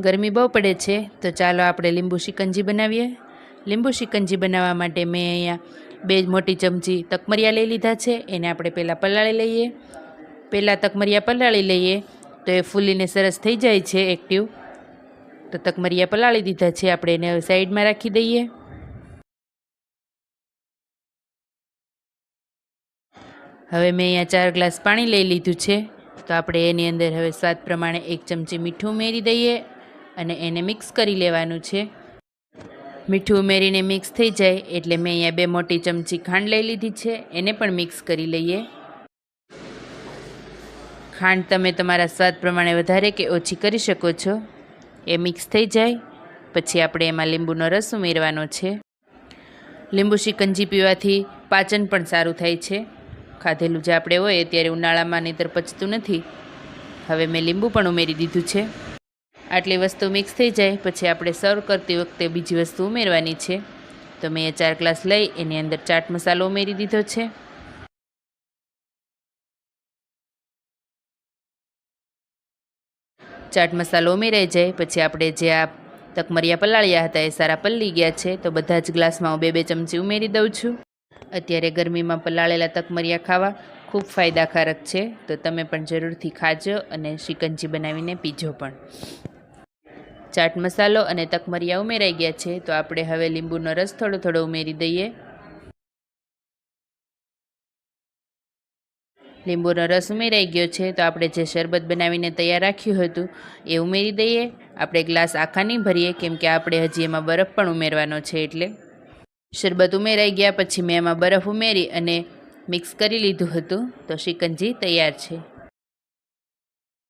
ગરમી બહુ પડે છે, તો ચાલો આપણે લીંબુ શિકંજી બનાવીએ. લીંબુ શિકંજી બનાવવા માટે મેં અહીંયા બે મોટી ચમચી તકમરિયા લઈ લીધા છે, એને આપણે પહેલાં પલાળી લઈએ. પહેલાં તકમરિયા પલાળી લઈએ, તો એ ફૂલીને સરસ થઈ જાય છે એક્ટિવ તો તકમરિયા પલાળી દીધા છે, આપણે એને હવે સાઈડમાં રાખી દઈએ. હવે મેં અહીંયા ચાર ગ્લાસ પાણી લઈ લીધું છે, તો આપણે એની અંદર હવે સ્વાદ પ્રમાણે એક ચમચી મીઠું ઉમેરી દઈએ. અને એને મિક્સ કરી લેવાનું છે. મીઠું ઉમેરીને મિક્સ થઈ જાય એટલે મેં અહીંયા બે મોટી ચમચી ખાંડ લઈ લીધી છે. એને પણ મિક્સ કરી લઈએ. ખાંડ તમે તમારા સ્વાદ પ્રમાણે વધારે કે ઓછી કરી શકો છો. એ મિક્સ થઈ જાય. પછી આપણે એમાં લીંબુનો રસ ઉમેરવાનો છે. લીંબુ શિકંજી પીવાથી પાચન પણ સારું થાય છે. ખાધેલું જે આપણે હોય ત્યારે ઉનાળામાં નહીતર પચતું નથી. હવે મેં લીંબુ પણ ઉમેરી દીધું છે. આટલી વસ્તુ મિક્સ થઈ જાય, પછી આપણે સર્વ કરતી વખતે બીજી વસ્તુ ઉમેરવાની છે. તો મેં એ ચાર ગ્લાસ લઈ, એની અંદર ચાટ મસાલો ઉમેરી દીધો છે. ચાટ મસાલો ઉમેરાઈ જાય, પછી આપણે જે આ તકમરિયા પલાળ્યા હતા એ સારા પલ્લી ગયા છે, તો બધા જ ગ્લાસમાં હું બે બે ચમચી ઉમેરી દઉં છું. અત્યારે ગરમીમાં પલાળેલા તકમરિયા ખાવા ખૂબ ફાયદાકારક છે, તો તમે પણ જરૂરથી ખાજો અને શિકંજી બનાવીને પીજો પણ. ચાટ મસાલો અને તકમરિયા ઉમેરાઈ ગયા છે. તો આપણે હવે લીંબુનો રસ થોડો થોડો ઉમેરી દઈએ. લીંબુનો રસ ઉમેરાઈ ગયો છે. તો આપણે જે શરબત બનાવીને તૈયાર રાખ્યું હતું, એ ઉમેરી દઈએ. આપણે ગ્લાસ આખા નહીં ભરીએ, કેમ કે આપણે હજી એમાં બરફ પણ ઉમેરવાનો છે એટલે. શરબત ઉમેરાઈ ગયા પછી મેં એમાં બરફ ઉમેરી અને મિક્સ કરી લીધું હતું. તો શિકંજી તૈયાર છે.